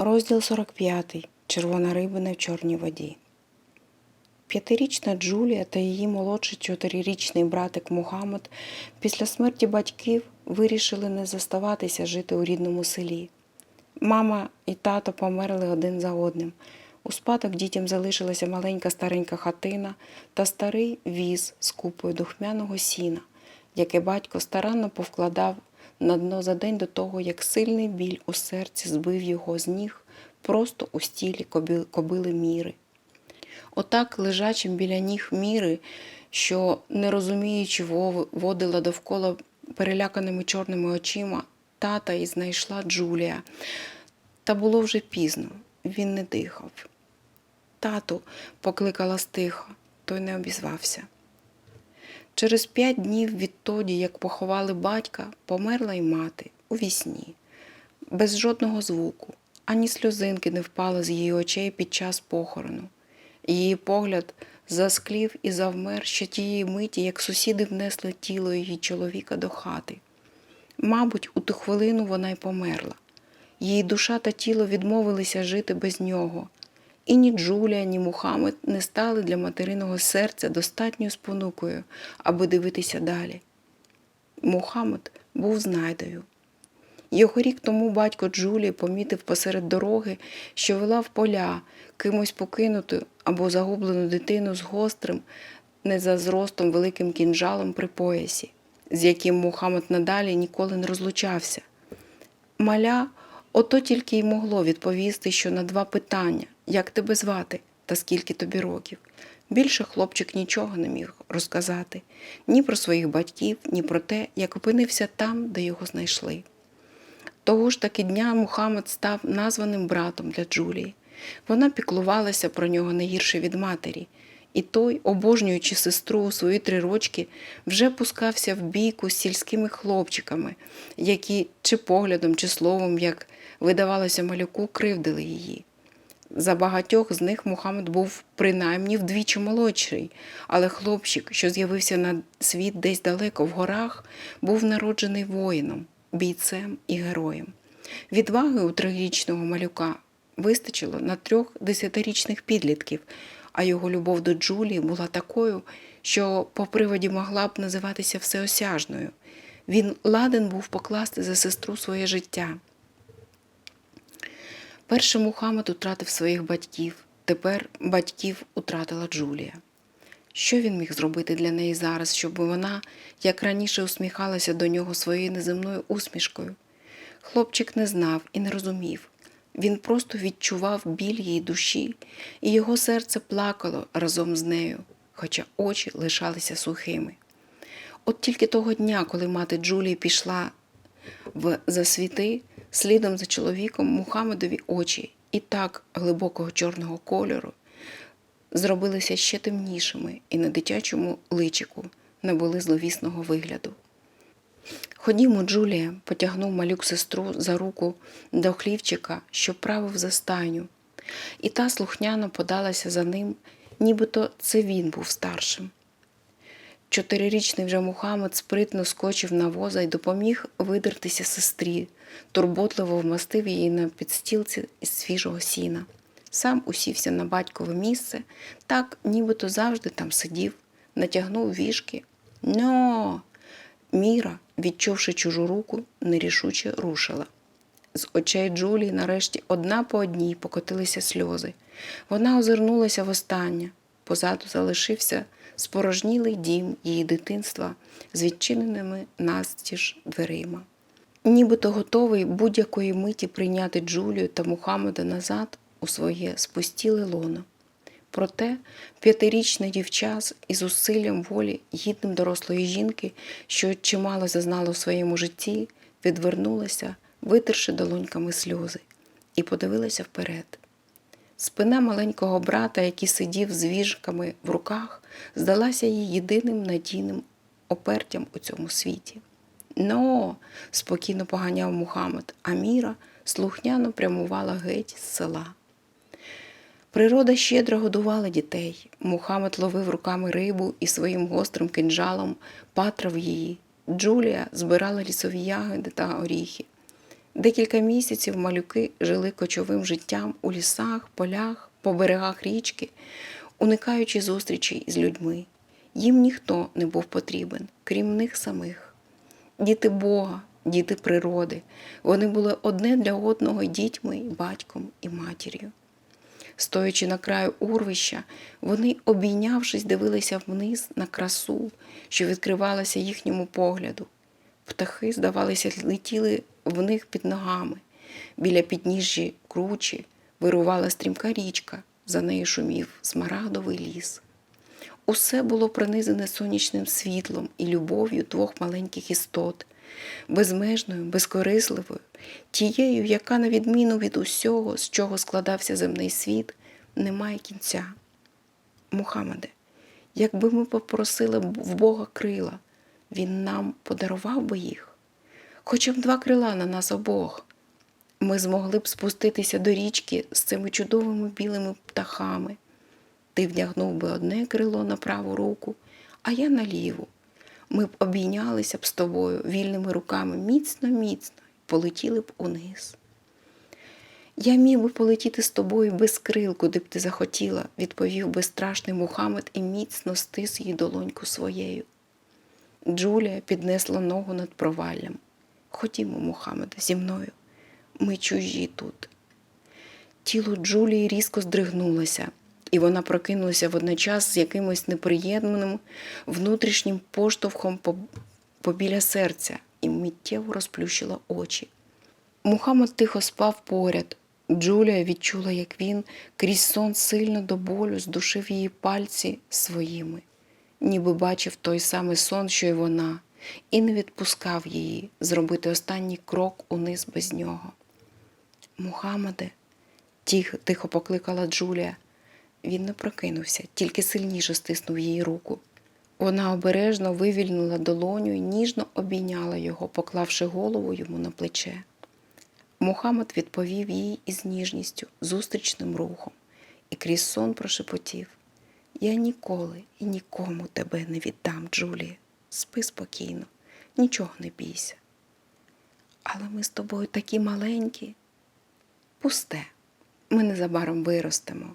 Розділ 45. Червона рибина в чорній воді. П'ятирічна Джулія та її молодший чотирирічний братик Мухаммед після смерті батьків вирішили не заставатися жити у рідному селі. Мама і тато померли один за одним. У спадок дітям залишилася маленька старенька хатина та старий віз з купою духмяного сіна, яке батько старанно повкладав на дно за день до того, як сильний біль у серці збив його з ніг просто у стілі кобили міри. Отак, лежачим біля ніг міри, що, не розуміючи, водила довкола переляканими чорними очима, тата і знайшла Джулія. Та було вже пізно, він не дихав. Тату покликала стиха, той не обізвався. Через п'ять днів відтоді, як поховали батька, померла й мати у вісні, без жодного звуку, ані сльозинки не впали з її очей під час похорону. Її погляд засклів і завмер ще тієї миті, як сусіди внесли тіло її чоловіка до хати. Мабуть, у ту хвилину вона й померла. Її душа та тіло відмовилися жити без нього. І ні Джулія, ні Мухаммед не стали для материного серця достатньою спонукою, аби дивитися далі. Мухаммед був знайдою. Його рік тому батько Джулії помітив посеред дороги, що вела в поля кимось покинуту або загублену дитину з гострим, не за зростом великим кінжалом при поясі, з яким Мухаммед надалі ніколи не розлучався. Маля ото тільки й могло відповісти, що на два питання як тебе звати та скільки тобі років. Більше хлопчик нічого не міг розказати ні про своїх батьків, ні про те, як опинився там, де його знайшли. Того ж таки дня Мухаммед став названим братом для Джулії. Вона піклувалася про нього не гірше від матері, і той, обожнюючи сестру у свої три рочки, вже пускався в бійку з сільськими хлопчиками, які чи поглядом, чи словом, як видавалося малюку, кривдили її. За багатьох з них Мухаммед був принаймні вдвічі молодший, але хлопчик, що з'явився на світ десь далеко в горах, був народжений воїном, бійцем і героєм. Відваги у трирічного малюка вистачило на трьох десятирічних підлітків, а його любов до Джулії була такою, що по приводі могла б називатися всеосяжною. Він ладен був покласти за сестру своє життя. Перший Мухаммед утратив своїх батьків, тепер батьків утратила Джулія. Що він міг зробити для неї зараз, щоб вона, як раніше, усміхалася до нього своєю неземною усмішкою? Хлопчик не знав і не розумів. Він просто відчував біль її душі, і його серце плакало разом з нею, хоча очі лишалися сухими. От тільки того дня, коли мати Джулії пішла в засвіти, слідом за чоловіком Мухаммедові очі і так глибокого чорного кольору зробилися ще темнішими і на дитячому личику набули зловісного вигляду. Ходімо, Джулія, потягнув малюк сестру за руку до хлівчика, що правив за стайню, і та слухняно подалася за ним, нібито це він був старшим. Чотирирічний вже Мухаммед спритно скочив на воза і допоміг видертися сестрі, турботливо вмастив її на підстілці із свіжого сіна. Сам усівся на батькове місце, так нібито завжди там сидів, натягнув вішки. Но! Міра, відчувши чужу руку, нерішуче рушила. З очей Джулії нарешті одна по одній покотилися сльози. Вона озирнулася востаннє. Позаду залишився спорожнілий дім її дитинства з відчиненими настіж дверима. Нібито готовий будь-якої миті прийняти Джулію та Мухаммеда назад у своє спустіле лоно. Проте п'ятирічне дівча із зусиллям волі гідним дорослої жінки, що чимало зазнала в своєму житті, відвернулася, витерши долоньками сльози, і подивилася вперед. Спина маленького брата, який сидів з віжками в руках, здалася їй єдиним надійним опертям у цьому світі. Но, спокійно поганяв Мухаммед, а Міра слухняно прямувала геть з села. Природа щедро годувала дітей. Мухаммед ловив руками рибу і своїм гострим кинджалом патрав її. Джулія збирала лісові ягоди та оріхи. Декілька місяців малюки жили кочовим життям у лісах, полях, по берегах річки, уникаючи зустрічей з людьми. Їм ніхто не був потрібен, крім них самих. Діти Бога, діти природи. Вони були одне для одного дітьми, батьком і матір'ю. Стоячи на краю урвища, вони, обійнявшись, дивилися вниз на красу, що відкривалася їхньому погляду. Птахи, здавалося, летіли в них під ногами. Біля підніжжі кручі вирувала стрімка річка, за нею шумів смарагдовий ліс. Усе було пронизане сонячним світлом і любов'ю двох маленьких істот, безмежною, безкорисливою, тією, яка, на відміну від усього, з чого складався земний світ, не має кінця. Мухаммеде, якби ми попросили в Бога крила, Він нам подарував би їх, хоча б два крила на нас обох. Ми змогли б спуститися до річки з цими чудовими білими птахами. Ти вдягнув би одне крило на праву руку, а я на ліву. Ми б обійнялися б з тобою вільними руками міцно, міцно і полетіли б униз. Я міг би полетіти з тобою без крил, куди б ти захотіла, відповів безстрашний Мухаммед і міцно стис її долоньку своєю. Джулія піднесла ногу над проваллям. Ходімо, Мухаммеде, зі мною. Ми чужі тут. Тіло Джулії різко здригнулося, і вона прокинулася водночас з якимось неприємним внутрішнім поштовхом побіля серця і миттєво розплющила очі. Мухаммед тихо спав поряд. Джулія відчула, як він крізь сон сильно до болю здушив її пальці своїми, ніби бачив той самий сон, що й вона, і не відпускав її зробити останній крок униз без нього. Мухаммеде, тих- тихо покликала Джулія. Він не прокинувся, тільки сильніше стиснув її руку. Вона обережно вивільнила долоню і ніжно обійняла його, поклавши голову йому на плече. Мухаммед відповів їй із ніжністю, зустрічним рухом, і крізь сон прошепотів: Я ніколи і нікому тебе не віддам, Джулія. Спи спокійно, нічого не бійся. Але ми з тобою такі маленькі. Пусте, ми незабаром виростемо.